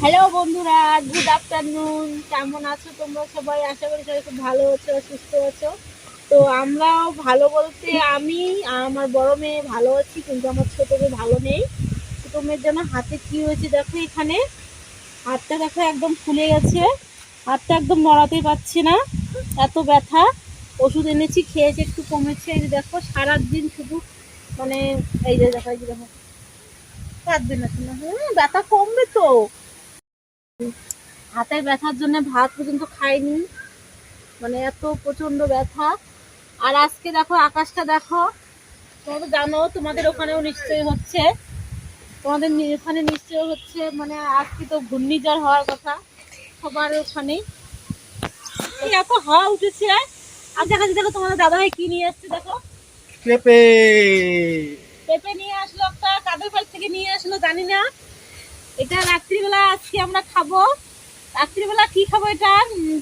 Hello বন্ধুরা good afternoon কেমন আছো তোমরা সবাই? আশা করি সবাই খুব ভালো আছো, সুস্থ আছো। তো আমরাও ভালো বলতে আমি আমার বড় মেয়ে ভালো আছি, কিন্তু আমার ছোট মেয়ে ভালো নেই। ছোট মেয়ের জন্য হাতে কি হয়েছে দেখো এখানে। হাতটা দেখো একদম ফুলে গেছে। হাতটা একদম নড়াতেই পারছে না। এত ব্যথা। ওষুধ এনেছি, খেয়েছে, একটু কমেছে। দেখো, সারাদিন শুধু মানে এই যে দেখো, এই যে দেখো। কাঁদবে না তুমি হুম ব্যথা কমবে তো। হাতে ব্যথার জন্য ভাত পর্যন্ত খাইনি। মানে এত প্রচণ্ড ব্যথা। আর আজকে দেখো, আকাশটা দেখো। তোমরা জানো, তোমাদের ওখানেও নিশ্চয়ই হচ্ছে। তোমাদের নি- ওখানে নিশ্চয়ই হচ্ছে। মানে আজকে তো ঘূর্ণিঝড় হওয়ার কথা সবার ওখানে। এত হাওয়া উঠেছে। আর দেখা যাচ্ছে দেখো তোমাদের দাদাভাই কি নিয়ে আসছে দেখো। পেঁপে। পেঁপে নিয়ে আসলো একটা কাদের বাড়ি থেকে নিয়ে আসলো জানি না। এটা রাত্রিবেলা আজকে আমরা খাব। রাত্রিবেলা কি খাব এটা?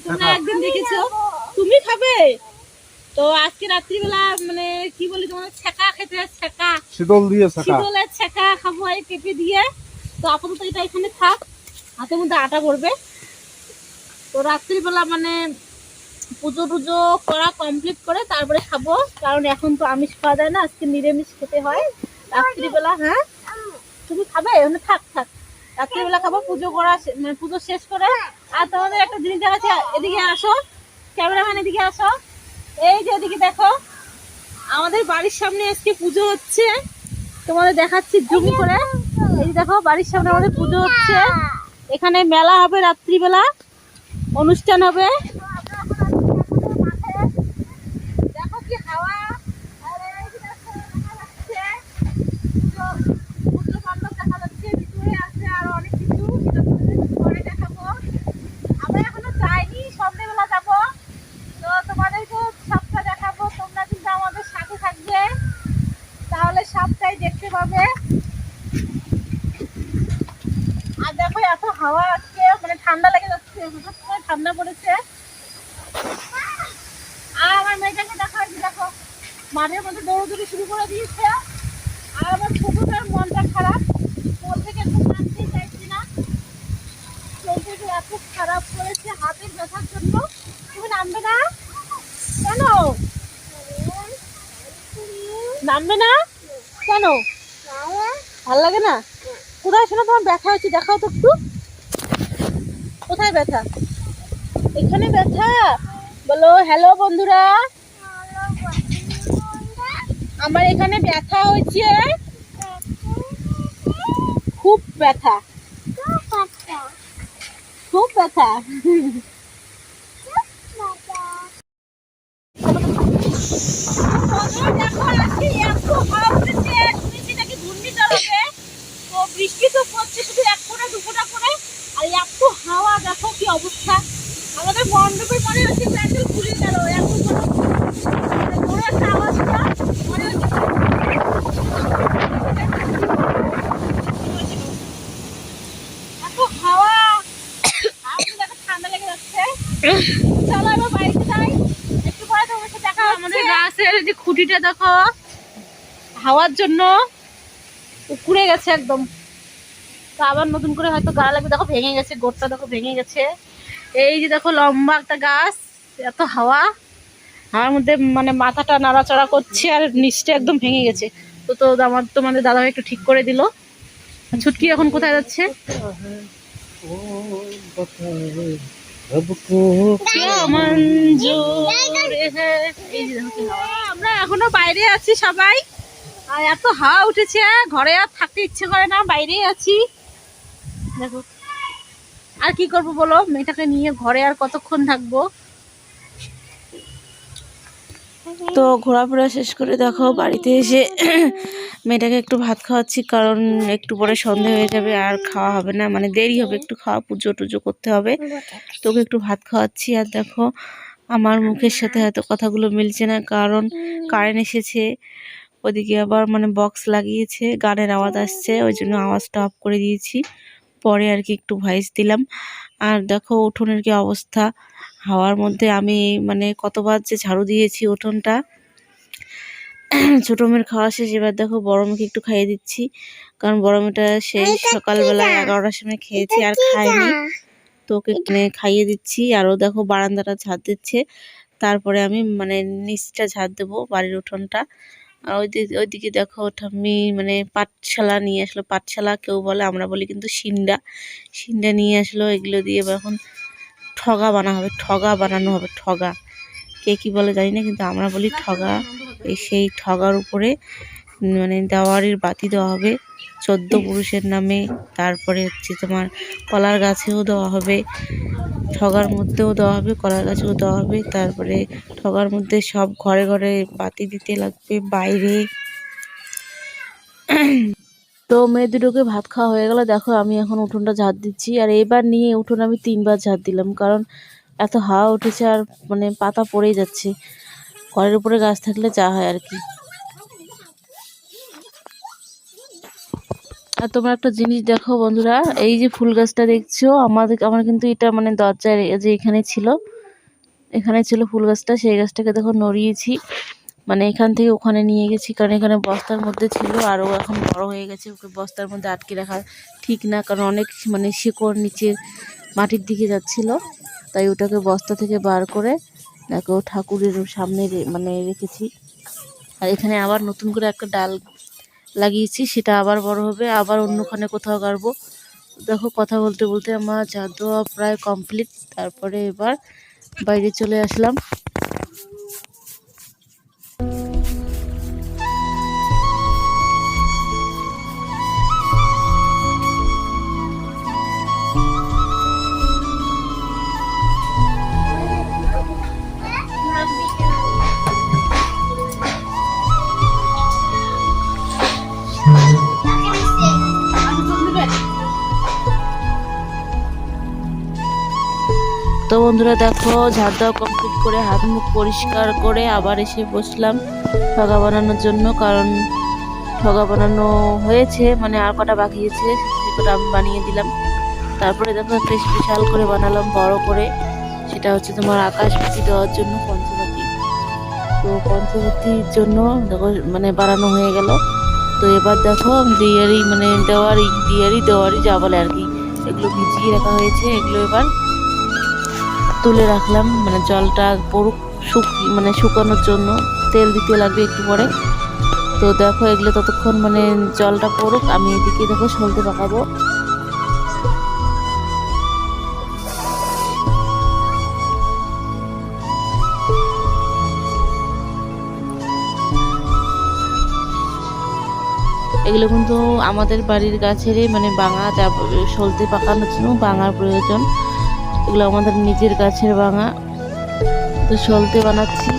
তোমরা একদিন দেখেছ? তুমি খাবে? তো আজকে রাত্রিবেলা মানে কি বলি তোমার ছেঁকা খেতে ছেঁকা শীতল দিয়ে শাখা শীতলের ছেঁকা খাব এই পেঁপে দিয়ে। তো আপাতত এটা এখানে থাক। হাতের মধ্যে আটা পড়বে। তো রাত্রিবেলা মানে পুজো টুজো করা কমপ্লিট করে তারপরে খাব। কারণ এখন তো আমিষ খাওয়া যায় না, আজকে নিরামিষ খেতে হয়। রাত্রিবেলা হ্যাঁ? তুমি খাবে? ওখানে থাক থাক। রাত্রিবেলা খাব, পুজো করা মানে পুজো শেষ করে। আর তোমাদের একটা জিনিস দেখাচ্ছে, এদিকে আসো। ক্যামেরাম্যান, এদিকে আসো। এই যে এদিকে দেখো, আমাদের বাড়ির সামনে আজকে পুজো হচ্ছে। তোমাদের দেখাচ্ছি জুম করে। এই দেখো, বাড়ির সামনে আমাদের পুজো হচ্ছে। এখানে মেলা হবে রাত্রিবেলা, অনুষ্ঠান হবে দেখো কি হাওয়া আর এই যে দেখো দেখা যাচ্ছে পুজো- পুজো মণ্ডপ দেখা যাচ্ছে ভিতরে আছে আর অনেক কিছু সেটা তোমাদের পরে দেখাবো আমরা এখনও যাইনি সন্ধ্যেবেলা যাব তো তোমাদেরকে সবটা দেখাবো তোমরা কিন্তু আমাদের সাথে থাকবে তাহলে পাবে আর দেখো, এত হাওয়া আজকে মানে ঠান্ডা লেগে যাচ্ছে ঠান্ডা পড়েছে। আর আমার মেয়েটাকে দেখো দেখো মাঠের মধ্যে দৌড়দৌড়ি শুরু করে দিয়েছে। আর আমার ছোটটার মনটা খারাপ কোল থেকে একটু নামতেই চাইছি না। শরীরটা এত খারাপ করেছে হাতের ব্যথার জন্য। তুমি নামবে না? কেন? নামবে না? কেন? ভালো লাগে না? কোথায় শোনো, তোমার ব্যথা হচ্ছে, দেখাও তো একটু। কোথায় ব্যথা? এখানে ব্যথা? বলো হ্যালো বন্ধুরা। আমার এখানে ব্যথা হয়েছে। খুব ব্যথা। খুব ব্যথা। দেখো আজকে এত হাওয়া উঠেছে শুনেছি নাকি ঘূর্ণিঝড় হবে তো বৃষ্টি তো পড়ছে শুধু এক ফোঁটা দু ফোঁটা করে আর এত হাওয়া, দেখো কি অবস্থা। আমাদের মণ্ডপের মনে হচ্ছে প্যান্ডেল খুলে গেল। একটা ঠান্ডা লেগে যাচ্ছে। চলো একটু তোমার দেখা আমাদের গাছের যে খুঁটিটা দেখো, হাওয়ার জন্য উকুড়ে গেছে একদম। তো আবার নতুন করে হয়তো গা লাগবে। দেখো ভেঙে গেছে গোড়টা দেখো ভেঙে গেছে। এই যে দেখো লম্বা একটা গাছ এত হাওয়া। হাওয়ার মধ্যে মানে মাথাটা নাড়াচড়া করছে আর নিচটা একদম ভেঙে গেছে। তো তো আমার তোমাদের দাদা একটু ঠিক করে দিল। ছুটকি এখন কোথায় যাচ্ছে। আমরা এখনও বাইরে আছি সবাই। আর এত হাওয়া উঠেছে ঘরে আর থাকতে ইচ্ছে করে না বাইরেই আছি। দেখো। আর কি করব বলো? মেয়েটাকে নিয়ে ঘরে আর কতক্ষণ থাকব? তো ঘোরাফেরা শেষ করে দেখো, বাড়িতে এসে মেয়েটাকে একটু ভাত খাওয়াচ্ছি, কারণ একটু পরে সন্ধে হয়ে যাবে আর খাওয়া হবে না মানে দেরি হবে একটু খাওয়া, পুজো টুজো করতে হবে। তোকে একটু ভাত খাওয়াচ্ছি, আর দেখো, আমার মুখের সাথে হয়তো কথাগুলো মিলছে না, কারণ কারেন্ট এসেছে, ওদিকে আবার মানে বক্স লাগিয়েছে, গানের আওয়াজ আসছে, ওই জন্য আওয়াজটা অফ করে দিয়েছি। পরে আর কি একটু ভয়েস দিলাম। আর দেখো উঠোনের কি অবস্থা। হাওয়ার মধ্যে আমি মানে কতবার যে ঝাড়ু দিয়েছি উঠোনটা। ছোটো মেয়ের খাওয়া শেষ এবার দেখো বড় মেয়েকে একটু খাইয়ে দিচ্ছি। কারণ বড় মেয়েটা সেই সকালবেলা এগারোটার সময় খেয়েছি আর খাইনি তো ওকে মানে খাইয়ে দিচ্ছি। আরও দেখো বারান্দাটা ঝাড় দিচ্ছে। তারপরে আমি মানে নিচটা ঝাড় দেবো বাড়ির উঠোনটা। আর ওইদিকে ওইদিকে দেখো ঠাম্মি মানে পাঠশালা নিয়ে আসলো। পাঠশালা কেউ বলে, আমরা বলি কিন্তু সিন্ডা সিন্ডা নিয়ে আসলো, এগুলো দিয়ে এখন ঠগা বানা হবে, ঠগা বানানো হবে, ঠগা। কে কী বলে জানি না, কিন্তু আমরা বলি ঠগা। এই সেই ঠগার উপরে মানে দেওয়ারির বাতি দেওয়া হবে। চোদ্দ পুরুষের নামে তারপরে হচ্ছে তোমার কলার গাছেও দেওয়া হবে, ঠগার মধ্যেও দেওয়া হবে, কলার গাছেও দেওয়া হবে, তারপরে ঠগার মধ্যে সব ঘরে ঘরে বাতি দিতে লাগবে, বাইরে। তো মেয়ে দুটোকে ভাত খাওয়া হয়ে গেল। দেখো আমি এখন উঠোনটা ঝাড় দিচ্ছি। আর এবার নিয়ে উঠোন আমি তিনবার ঝাড় দিলাম, কারণ এত হাওয়া উঠেছে আর মানে পাতা পড়েই যাচ্ছে। ঘরের উপরে গাছ থাকলে যা হয় আর কি। আর তোমরা একটা জিনিস দেখো বন্ধুরা, এই যে ফুল গাছটা দেখছ, আমাদের, আমার কিন্তু এটা মানে দরজায় যে এখানে ছিল এখানে ছিল ফুল গাছটা, সেই গাছটাকে দেখো নড়িয়েছি মানে এখান থেকে ওখানে নিয়ে গেছি, কারণ এখানে বস্তার মধ্যে ছিল, আর ও এখন বড় হয়ে গেছে, ওকে বস্তার মধ্যে আটকে রাখা ঠিক না, কারণ অনেক মানে শিকড় নিচে মাটির দিকে যাচ্ছিল, তাই ওটাকে বস্তা থেকে বার করে, দেখো ঠাকুরের সামনে মানে রেখেছি। আর এখানে আবার নতুন করে একটা ডাল লাগিয়েছি, সেটা আবার বড় হবে, আবার অন্যখানে কোথাও গাড়বো। দেখো, কথা বলতে বলতে আমার চা প্রায় কমপ্লিট তারপরে এবার বাইরে চলে আসলাম। বন্ধুরা দেখো, ঝাড় দেওয়া কমপ্লিট করে হাত মুখ পরিষ্কার করে আবার এসে বসলাম ঠগা বানানোর জন্য, কারণ ঠগা বানানো হয়েছে মানে আর কটা বাকি আছে সে আমি বানিয়ে দিলাম। তারপরে দেখো, একটা স্পেশাল করে বানালাম, বড় করে। সেটা হচ্ছে তোমার আকাশ পাখি দেওয়ার জন্য পঞ্চপাতি তো পঞ্চবতীর জন্য দেখো মানে বানানো হয়ে গেল। তো এবার দেখো দিয়ারি মানে দেওয়ারি দিয়ারি দেওয়ারি যা বলে আর কি, এগুলো ভিজিয়ে রাখা হয়েছে। এগুলো এবার তুলে রাখলাম মানে জলটা পড়ুক, শুক মানে শুকানোর জন্য। তেল দিতে লাগবে একটু পরে। তো দেখো এগুলো ততক্ষণ মানে জলটা পড়ুক, আমি এদিকে দেখো সলতে পাকাবো। এগুলো কিন্তু আমাদের বাড়ির গাছেরই মানে বাঙা সলতে পাকানোর জন্য বাঙার প্রয়োজন। এগুলো আমাদের নিজের গাছের ভাঙা। তো সলতে বানাচ্ছি।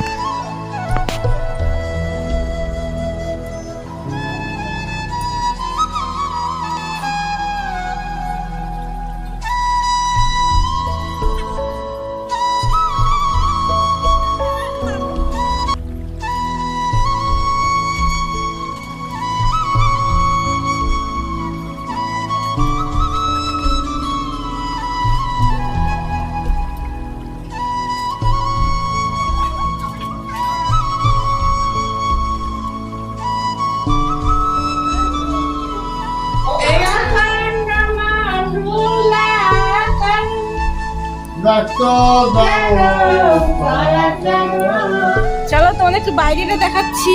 চলো তোমাদের একটু বাইরেটা দেখাচ্ছি।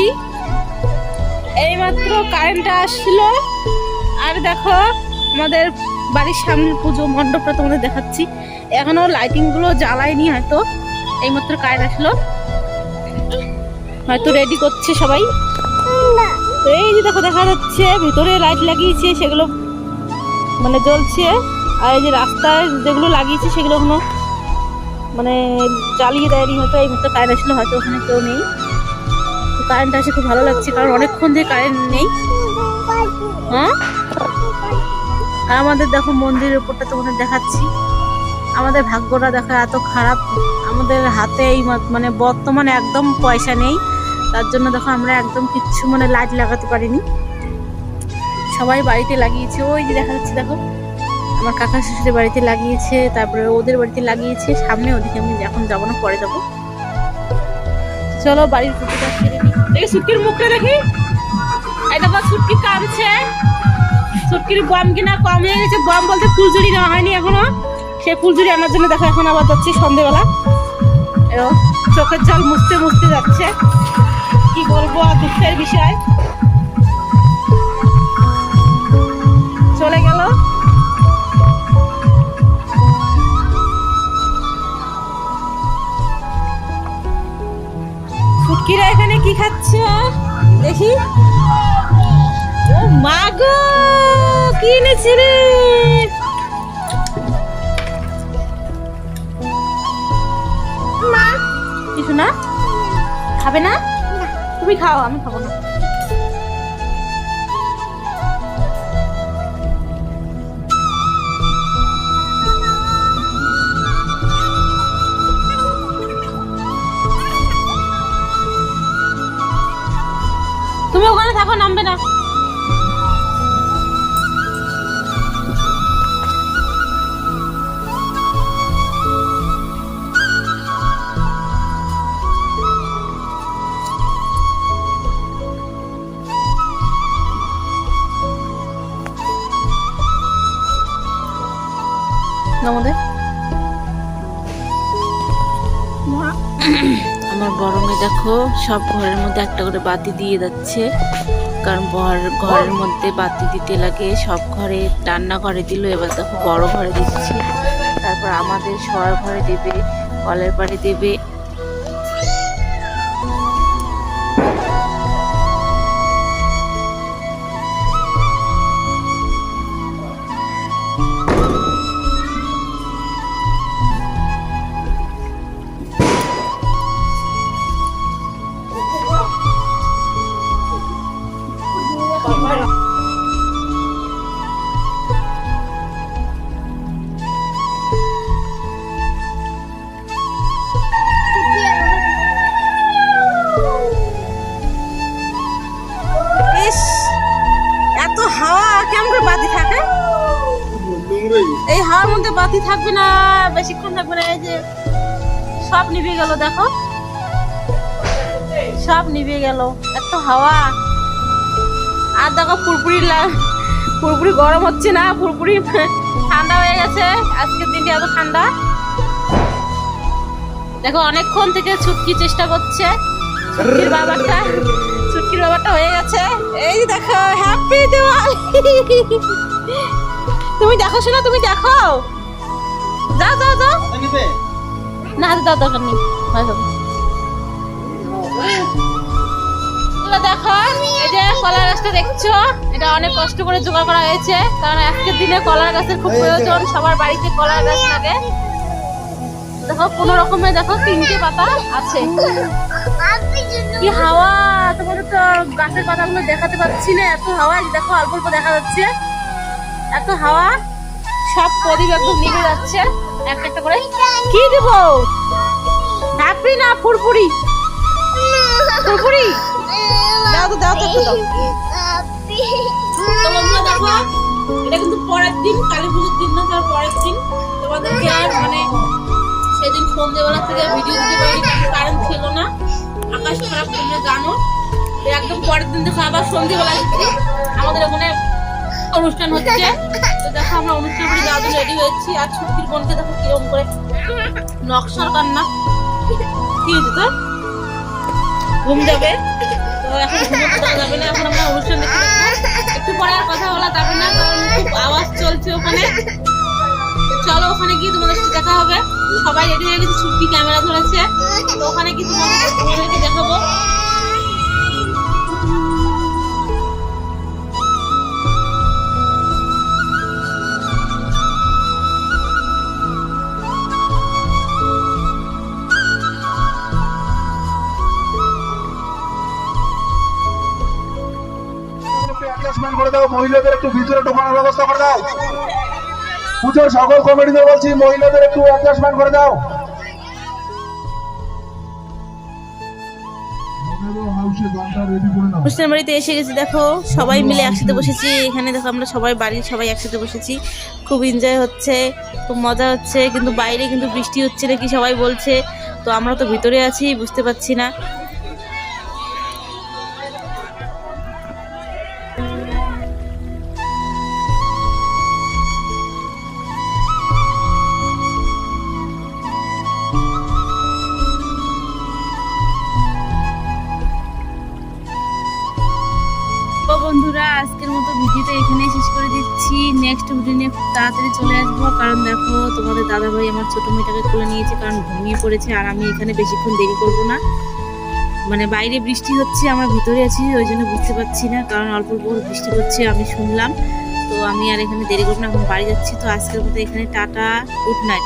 এইমাত্র কারেন্টটা আসলো। আর দেখো, আমাদের বাড়ির সামনে পুজো মণ্ডপটা তোমাদের দেখাচ্ছি। এখনও লাইটিংগুলো জ্বালায়নি হয়তো। এইমাত্র কারেন্ট আসলো। হয়তো রেডি করছে সবাই। এই যে দেখো, দেখা যাচ্ছে ভিতরে লাইট লাগিয়েছে, সেগুলো মানে জ্বলছে। আর এই যে রাস্তায় যেগুলো লাগিয়েছে, সেগুলো এখনও মানে জ্বালিয়ে দেয়নি হয়তো, এই মুহূর্তে কারেন্ট আসলে হয়তো ওখানে কেউ নেই। তো কারেন্ট আসে খুব ভালো লাগছে, কারণ অনেকক্ষণ দিয়ে কারেন্ট নেই। হ্যাঁ? আর আমাদের দেখো মন্দিরের উপরটা তো তোমাদের দেখাচ্ছি। আমাদের ভাগ্যটা দেখো এত খারাপ। আমাদের হাতে এই মানে বর্তমানে একদম পয়সা নেই। তার জন্য দেখো আমরা একদম কিচ্ছু মানে লাইট লাগাতে পারিনি। সবাই বাড়িতে লাগিয়েছে। ওই যে দেখা যাচ্ছে, দেখো। আমার কাকা শ্বশুরের বাড়িতে লাগিয়েছে, তারপরে ওদের বাড়িতে লাগিয়েছে, সামনে ওদিকে আমি এখন যাব না, পরে যাব। চলো বাড়ির দেখি সুটকির মুখটা দেখি। সুটকি কাঁদছে কিনা কম হয়ে গেছে। বলতে হয়নি এখনও। আনার জন্য দেখো এখন সন্ধেবেলা। চোখের জল মুছতে মুছতে যাচ্ছে। কি বলব দুঃখের বিষয়। এনেছি রে। কিছু না? খাবে না। তুমি খাও আমি খাব না। তুমি ওখানে থাকো নামবে না। আমাদের? আমার বড় মেয়ে দেখো সব ঘরের মধ্যে একটা করে বাতি দিয়ে যাচ্ছে। কারণ ঘর ঘরের মধ্যে বাতি দিতে লাগে সব ঘরে রান্না ঘরে দিল এবার দেখো বড় ঘরে দিচ্ছে। তারপর আমাদের সবার ঘরে দেবে কলের পাড়ে দেবে হাওয়া কেমন করে বাতি থাকে? এই হাওয়ার মধ্যে বাতি থাকবে না বেশিক্ষণ থাকবে না এই যে সব নিভে গেল দেখো। সব নিভে গেল এত হাওয়া। আর দেখো পুরপুরি পুরপুরি গরম হচ্ছে না পুরপুরি ঠান্ডা হয়ে গেছে। আজকের দিনটি এত ঠান্ডা। দেখো অনেকক্ষণ থেকে ছুটকি চেষ্টা করছে। ছুটকির বাবারটা হয়ে গেছে। এই দেখো হ্যাপি দিওয়ালি তুমি দেখো শোনা তুমি দেখো। যাও যাও যাও। না দাও দরকার নেই। দেখো এই যে কলা গাছটা দেখছ এটা অনেক কষ্ট করে জোগাড় করা হয়েছে কারণ আজকের দিনে কলার গাছের খুব প্রয়োজন সবার বাড়িতে কলার গাছ লাগে। দেখো কোন রকমের দেখো তিনটে পাতা আছে। কি হাওয়া গাছের পাতাগুলো দেখাতে পাচ্ছি না, এত হাওয়া দেখো অল্প অল্প দেখা যাচ্ছে। এত হাওয়া, সব প্রদীপ একদম নিভে যাচ্ছে। একটা একটা করে। কি দেব? হ্যাপি না ফুরফুরি? ফুরফুরি? দাও তো দাও তো দাও। তো দেখো, এটা কিন্তু পরের দিন, কালী পুজোর দিন না, তার পরের দিন। তোমাদেরকে আর মানে সেদিন সন্ধ্যেবেলা থেকে ভিডিও দিতে পারি কারেন্ট ছিল না। পরের দিন দেখো আবার সন্ধ্যেবেলা আমাদের ওখানে অনুষ্ঠান হচ্ছে। তো দেখো আমরা অনুষ্ঠান করে যাওয়ার রেডি হয়েছি। আর ছুটির বোনকে দেখো কীরকম করে নকশার কান্না কি হয়েছে তোর ঘুম যাবে। তো এখন ঘুমোতে যাবে না। এখন আমরা অনুষ্ঠান একটু পরে আর কথা বলা যাবে না, কারণ আওয়াজ চলছে ওখানে। চলো ওখানে গিয়ে তোমাদের সাথে দেখা হবে। সবাই রেডি হয়ে গেছে, ছুটি ক্যামেরা ধরেছে। তো ওখানে গিয়ে তোমাদের দেখাবো। দাও, মহিলাদের একটু ভিতরে ঢোকানোর ব্যবস্থা করে দাও। পুজোর সকল কমিটিদের বলছি, মহিলাদের একটু অ্যাডজাস্টমেন্ট করে দাও। অনুষ্ঠান বাড়িতে এসে গেছি, দেখো, সবাই মিলে একসাথে বসেছি। এখানে দেখো আমরা সবাই, বাড়ির সবাই একসাথে বসেছি। খুব এনজয় হচ্ছে, খুব মজা হচ্ছে, কিন্তু বাইরে কিন্তু বৃষ্টি হচ্ছে নাকি সবাই বলছে। তো আমরা তো ভিতরে আছি, বুঝতে পারছি না। ভিডিওটা এখানে শেষ করে দিচ্ছি। নেক্সট ভিডিও নিয়ে খুব তাড়াতাড়ি চলে আসব। কারণ দেখো, তোমাদের দাদা ভাই আমার ছোট মেয়েটাকে খুলে নিয়েছে কারণ ঘুমিয়ে পড়েছে আর আমি এখানে বেশিক্ষণ দেরি করব না। মানে বাইরে বৃষ্টি হচ্ছে, আমরা ভিতরে আছি, ওই জন্য বুঝতে পারছি না। কারণ অল্প অল্প বৃষ্টি হচ্ছে, আমি শুনলাম। তো আমি আর এখানে দেরি করব না, এখন বাড়ি যাচ্ছি। তো আজকের মতো এখানে টাটা গুড নাইট